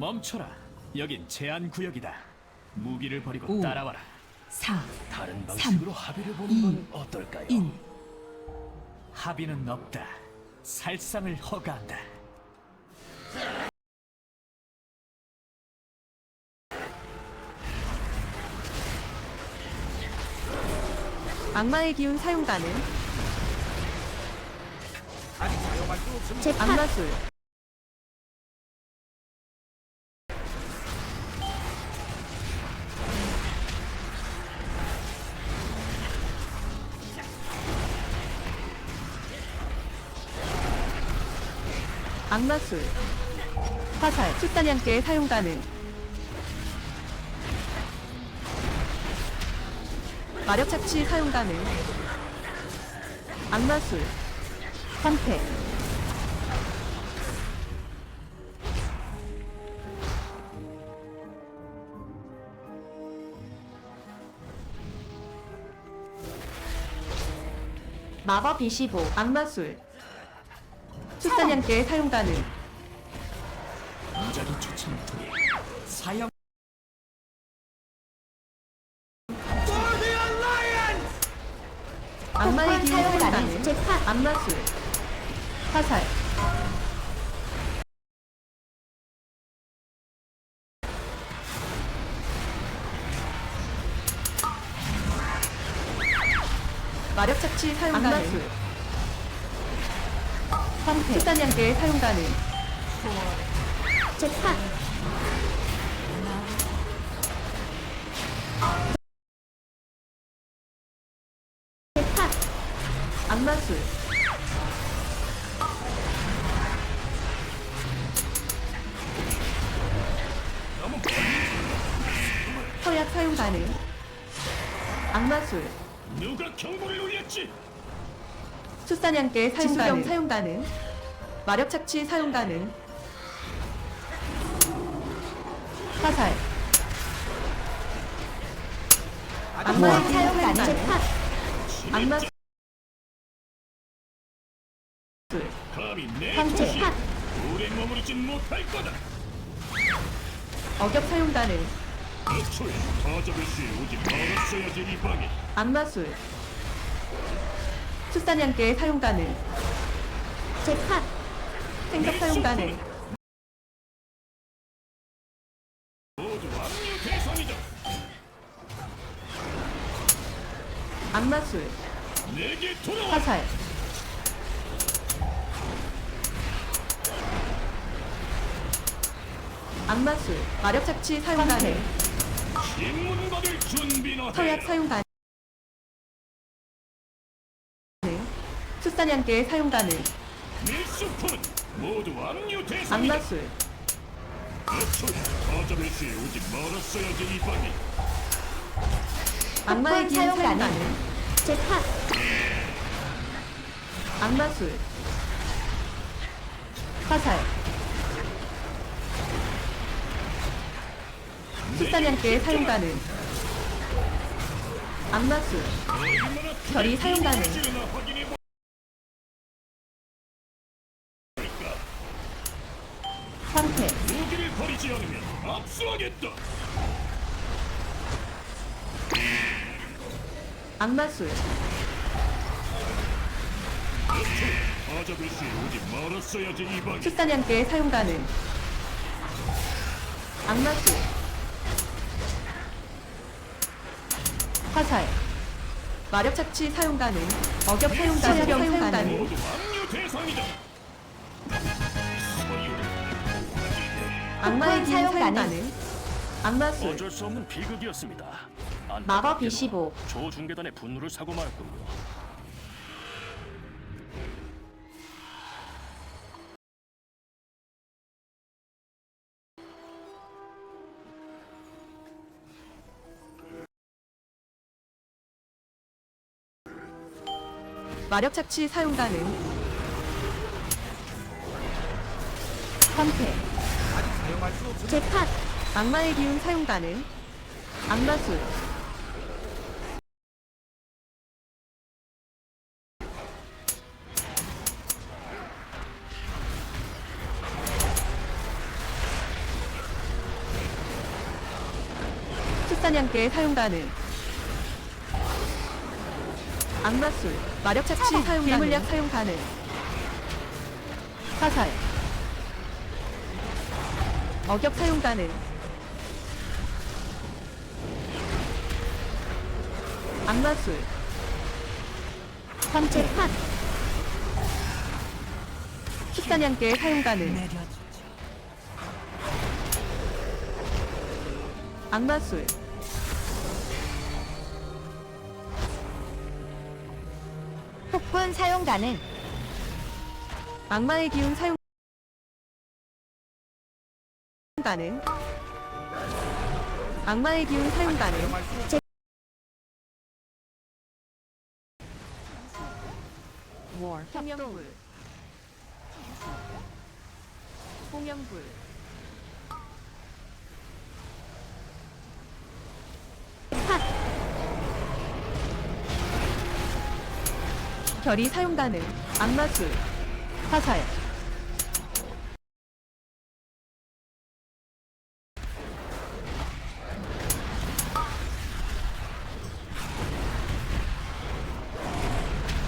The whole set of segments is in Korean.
멈춰라. 여긴 제한 구역이다. 무기를 버리고 오. 따라와라. 4, 다른 방식으로 합의를 이, 건 어떨까요? 1. 합의는 없다. 살상을 허가한다. 악마의 기운 사용 가능. 악마술. 악마술. 화살. 숫단양께 사용 가능. 마력 착취 사용 가능. 악마술. 선택. 마법 25 악마술. 숫단양께 사용 가능. 무작위 초청을 통해 사형 악마의 기운 사용 사용 가능. 가능 재판 악마술. 화살. 마력 착취 사용 가능. 악마술. 선택. 숫단양께 사용 가능. 재판 재판 악마술. 서약 사용 가능. 악마술. 누가 경고를 울렸지? 수사냥께 사용 가능. 사용 가능. 마력 착취 사용 가능. 화살. 악마의 사용 사용 가능 가능. 재판 악마 술. 감히 내 황제. 도시 오래 머무르진 못할 거다. 어격 사용 가능. 애초에 시 오지 말았어야지 이 방에. 악마술. 수사냥께 사용 가능. 재판 생각 사용 가능. 악마술. 화살. 악마술. 마력 착취 사용 가능. 서약 사용 가능. 수사냥께 사용 가능. 밀수품은 모두 압류 대상이다. 악마술. 애초에 타잡을 시 오지 말았어야지 이 방에. 악마의 기운 사용 가능. 재판 악마술. 화살. 수사냥께 사용 가능. 악마술. 결이 사용 가능. 악마술. 이. 수사냥께 사용 가능. 악마술. 화살. 마력 착취 사용 가능. 어격 사용 가능. 사용 가능. 모두 압류 대상이다. 소유를 악마의 기운 사용 사용 가능. 가능. 악마술. 어쩔 수 없는 비극이었습니다. 마법 안타깝게도 25 조중계단의 분노를 사고 말았군요. 마력 착취 사용 가능. 선택. 재판 악마의 기운 사용 가능. 악마술. 개 사용 가능. 악마술, 마력 착취 사용 가능. 물약 사용 가능. 화살. 어격 사용 가능. 악마술. 재판 식사냥개 사용 가능. 악마술. 폭군 사용 가능 악마의 기운 사용 가능. 악마의 기운 사용 가능. 홍영불. 홍영불. 결이 사용 가능. 악마술. 화살.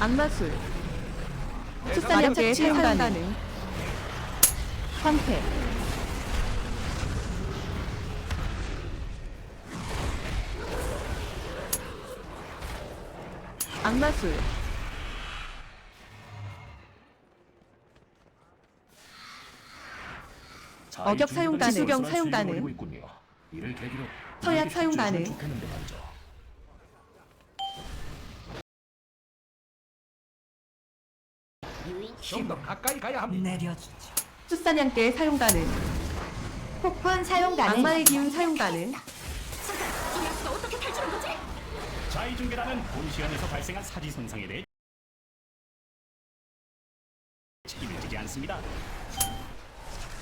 악마술. 수사냥개 사용 가능. 황폐. 악마술. 어격 사용 가능. 지수경 사용 가능. 이를 계기로 서약 사용 가능. 좋겠는데 말이죠. 좀더 가까이 가야 합니다. 수사냥개 사용 가능. 폭군 사용 가능 악마의 기운 사용 가능. 자의중계단은 본 시간에서 발생한 사지 손상에 대해 책임을 지지 않습니다.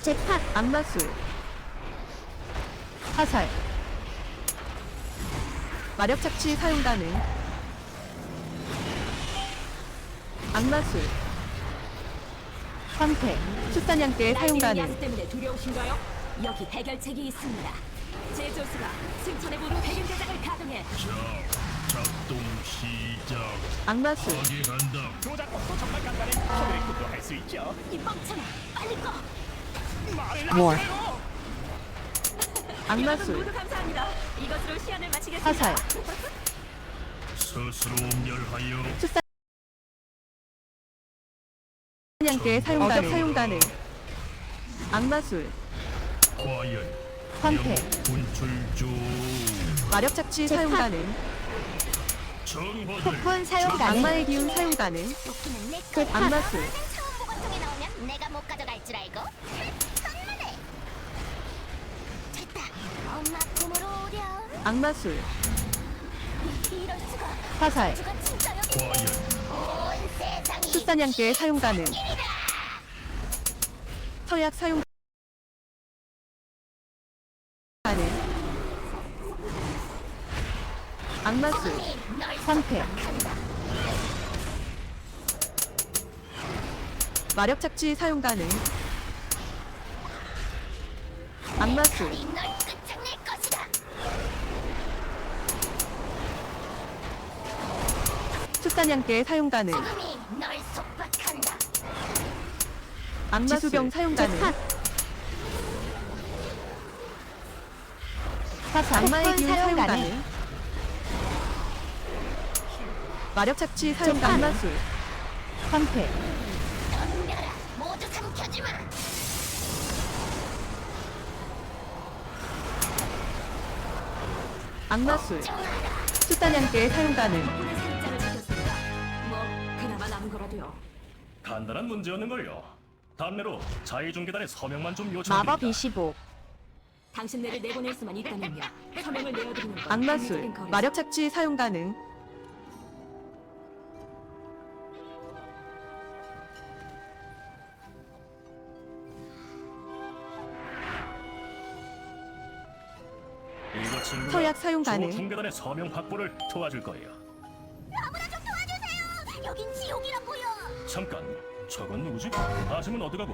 재판 악마술. 화살. 마력 착취 사용 가능. 악마술. 황폐. 수사냥개 사용 가능. 때문에 두려우신가요? 여기 해결책이 있습니다. 제조수가 승천해보로 대균 대장을 가동해 작동 시작. 악마술. 한다. 조작법도 정말 간단해. 꿈도 할 수 있죠. 이 멍청아 빨리 꺼! 여러분 악마술. 화살. 스스로 수사냥개 사용 가능. 사용 가능. 악마술. 과연. 분출조 마력 착취 사용. 가능. 정화들 폭군 사용 가능 악마의 기운 사용 가능. 도끼는 내 거. 악마술. 처음 보관통에 나오면 내가 못 가져갈 줄 알고. 선물해. 됐다. 악마술. 화살. 수사냥개 사용 가능. 서약 사용 가능. 악마술. 황폐. 마력 착취 사용 가능. 악마술. 널 끝장낼 것이다. 수사냥개 사용 가능. 속박한다. 악마 수병 사용 가능. 화살. 악마의 기운 사용 가능. 마력 착취 사용. 가능. 악마술. 삼켜주마. 악마술. 수사냥개 사용 가능. 간단한 문제였는걸요. 다음내로 자의중계단의 서명만 좀 요청드립니다. 마법 25 당신네를 내보낼 수만 있다면요. 서명을 내어드리는 건 악마술. 마력 착취 사용 가능. 이거 친구가 서약 사용 가능. 중계단의 서명 확보를 도와줄 거예요. 아무나 좀 도와주세요. 여긴 지옥이라고요. 잠깐, 저건 누구지? 아심은 어디 가고?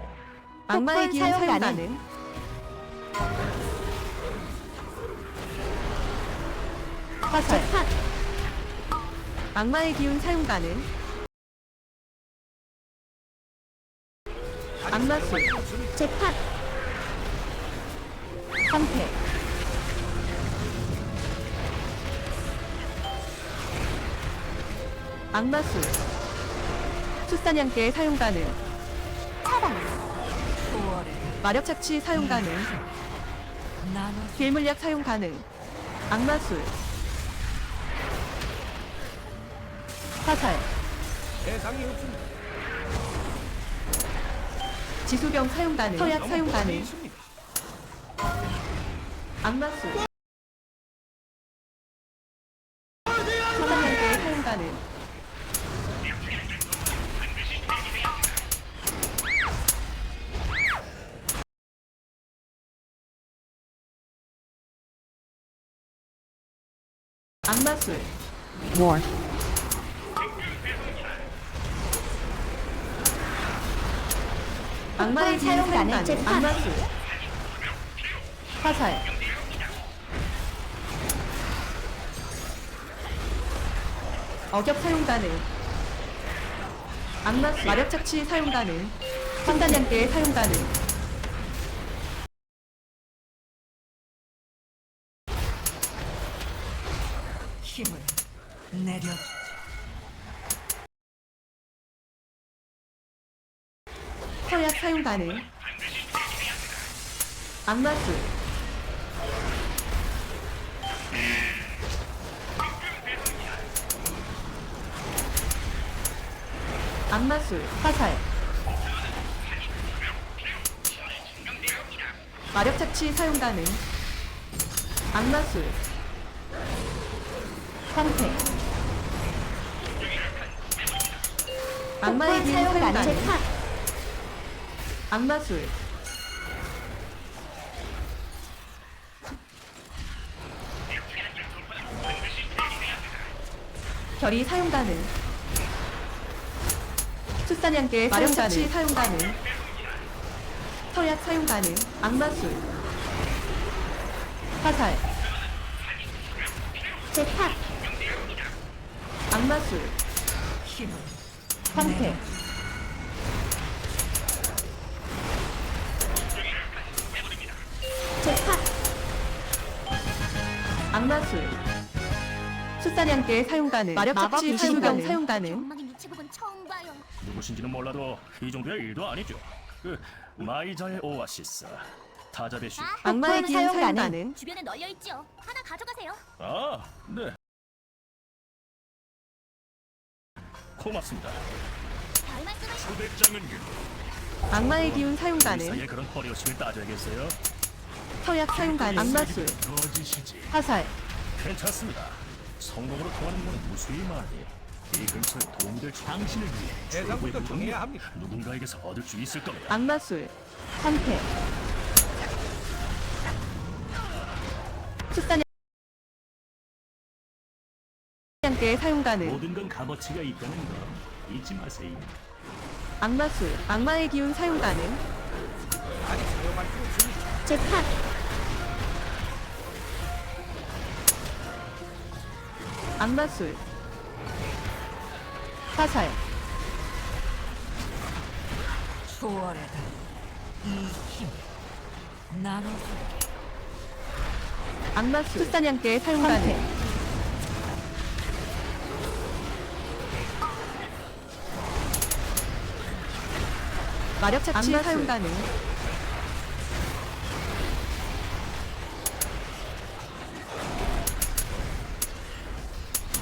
악마의 폭군 기운 사용 가능. 가능. 화살 재판 악마의 기운 사용 가능 악마술 재판 황폐 악마술 수사냥개 사용 가능. 차단 마력 착취 사용 가능. 괴물약 사용 가능. 악마술. 화살. 대상이 없습니다. 지수경 사용 가능. 서약 너무 사용 가능. 있습니다. 악마술. 수사냥개 사용 가능 악마술. 악마의 폭군 기운 사용 사용 가능. 가능 재판. 악마술. 화살. 어격 사용 가능 악마술. 마력 착취 사용 가능 판단량계 사용 가능 힘을 내려. 서약 사용 가능 악마술 악마술 화살. 마력 착취 사용 가능 악마술 황폐 악마의 사용 사용 가능 가능 재판 악마술. 결이 사용 가능. 수사냥개 마력 착취 사용 가능. 서약 사용 가능. 악마술. 화살. 재판 악마술 힘을 황폐 재판 악마술 수사냥개 사용 가능 마력 유신 사용 가능. 사용 가능 처음 봐요. 누구신지는 몰라도 이 정도의 일도 아니죠. 그 마이자의 오아시스 타자베시. 악마의 폭군 기운 사용 사용 가능. 가능 주변에 널려 있죠. 하나 가져가세요. 아, 네. 고맙습니다. 초대장은 악마의 기운 사용 가능 그런 따져야겠어요. 서약 사용 가능 악마술 거짓이지. 화살 괜찮습니다. 성공으로 통하는 건 무수히 많이. 이 근처에 도움이 될 당신을 위해 최고의 대상부터 무덤이 정해야 합니다. 누군가에게서 얻을 수 있을 겁니다. 악마술 황폐 수 사냥개 사용 가능 모든 건 값어치가 있다는 거 잊지 마세요. 악마술 악마의 기운 사용 가능. 재판 악마술 화살 초월해다. 이힘 나눠. 악마술 수사냥개 사용 가능 마력 착취 사용 가능.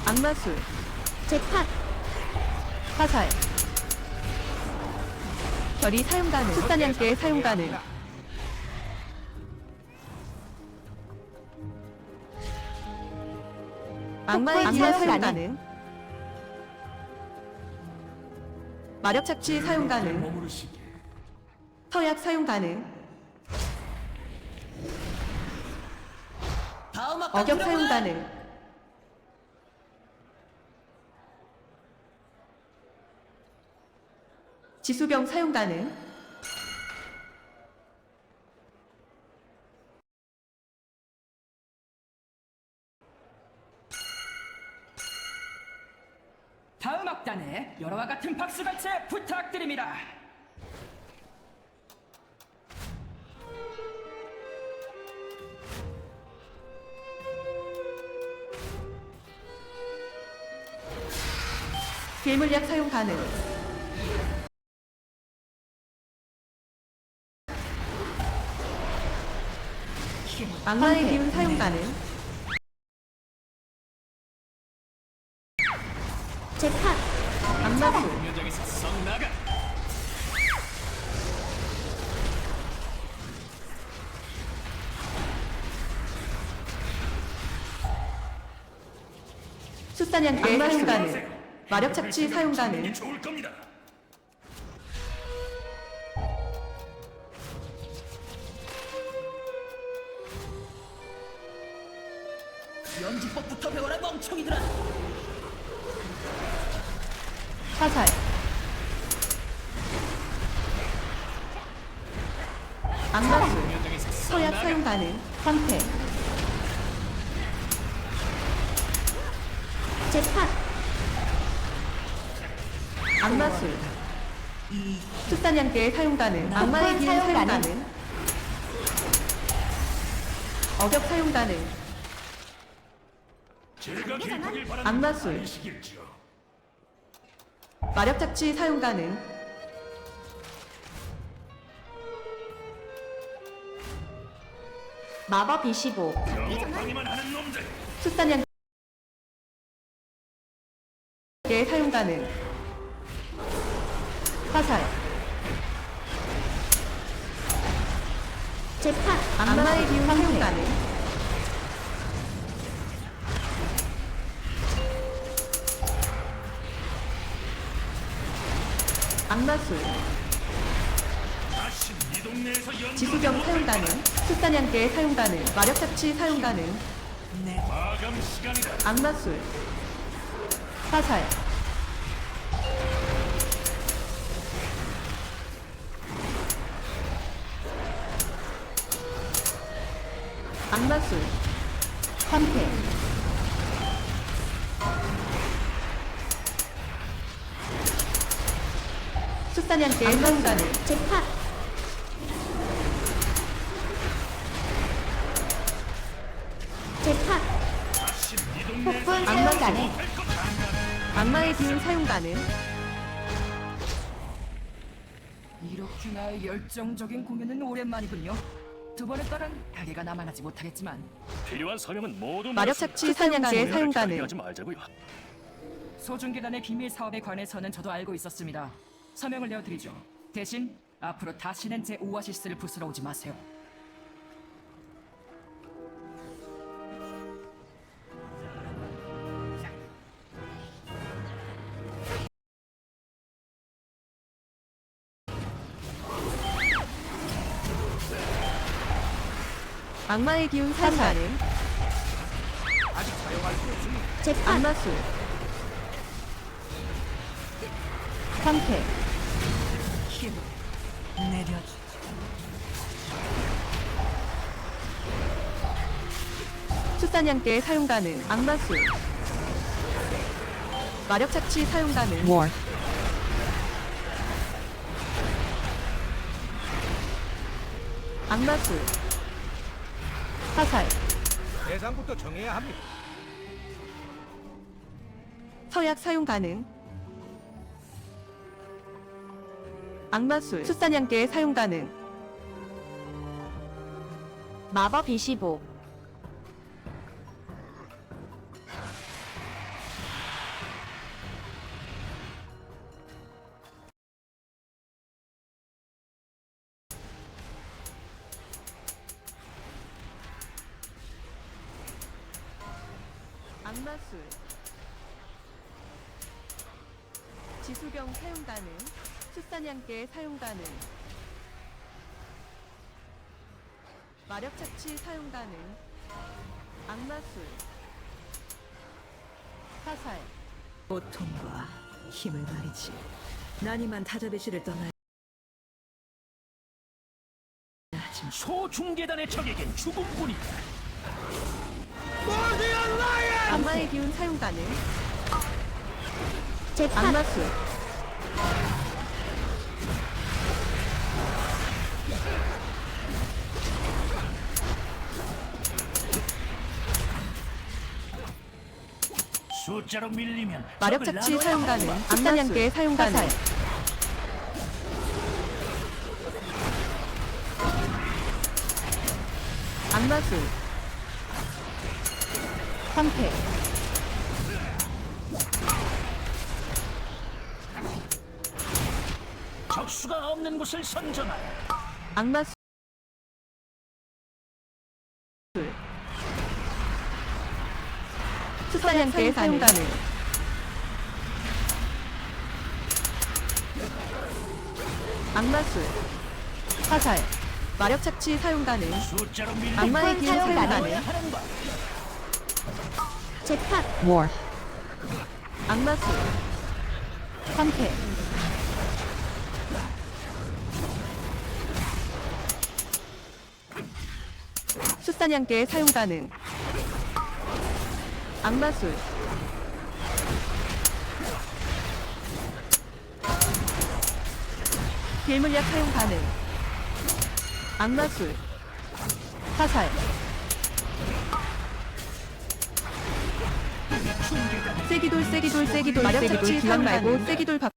악마술. 재판. 화살. 결이 사용 가능. 수사냥개 사용 가능. 악마의 기운 사용 사용 가능. 가능. 마력 착취 사용 가능. 머무르시게. 서약 사용 가능. 어격 사용 가능. 지수병 사용 가능 가능. 악마의 기운 사용 가능. 재판 썩 나가. 수사냥개 사용 가능. 마력 착취 사용 가능. 좋을 겁니다. 연기법부터 배워라 멍청이들아. 썩 서약 나가. 사용 가능. 황폐. 재판 악마술. 수사냥개 사용 가능. 악마의 기운 사용 가능. 어격 사용 가능. 제가 바라는 악마술. 마력 착취 사용 가능. 마법 25 영업 방해만 하는 놈들. 수사냥 개 사용 가능. 화살. 재판 악마의 기운 사용 가능. 악마술. 지수경 사용 가능. 수사냥개 사용 가능. 마력 착취 사용 가능. 악마술. 화살. 재판 재판 다시 이 동네에서 폭군 악마 사용 가능 악마의 기운 사용 가능. 이렇게나 열정적인 공연은 오랜만이군요. 두 번에 따른 가게가 남아나지 못하겠지만 필요한 서명은 모두 마력. 착취 사냥개 사용 가능. 하지 말자고요. 소중계단의 비밀 사업에 관해서는 저도 알고 있었습니다. 서명을 내어드리죠. 대신 앞으로 다시는 제 오아시스를 부수러 오지 마세요. 악마의 기운 사용 가능. 재판 악마술. 황폐. 힘을 내려주지. 수사냥개 사용 가능. 악마술. 마력 착취 사용 가능. 악마술. 화살. 대상부터 정해야 합니다. 서약 사용 가능. 악마술. 수사냥개 사용 가능. 마법 25 지수경 사용 가능. 수사냥개 사용 가능. 마력 착취 사용 가능. 악마술. 화살. 고통과 힘을 말이지. 난 이만 타자베시를 떠나야 하지만 소중계단의 적에겐 죽음뿐이다. 악마의 기운 사용 가능. 악마술 숫자로 밀리면 마력 착취 사용 가능. 악단양계 사용 가능 악마술 황폐 없는 곳을 선정하라. 악마술 수사냥계 사용 가능 악마술 화살. 마력 착취 사용 가능 숫자로 악마의 길 사용 가능 하는 바. 재판. 악마술 황폐 사냥계 사용 가능. 악마술. 길물약 사용 가능. 악마술. 화살. 세기돌 세기돌 세기돌. 세기돌 기왕 말고 세기돌 바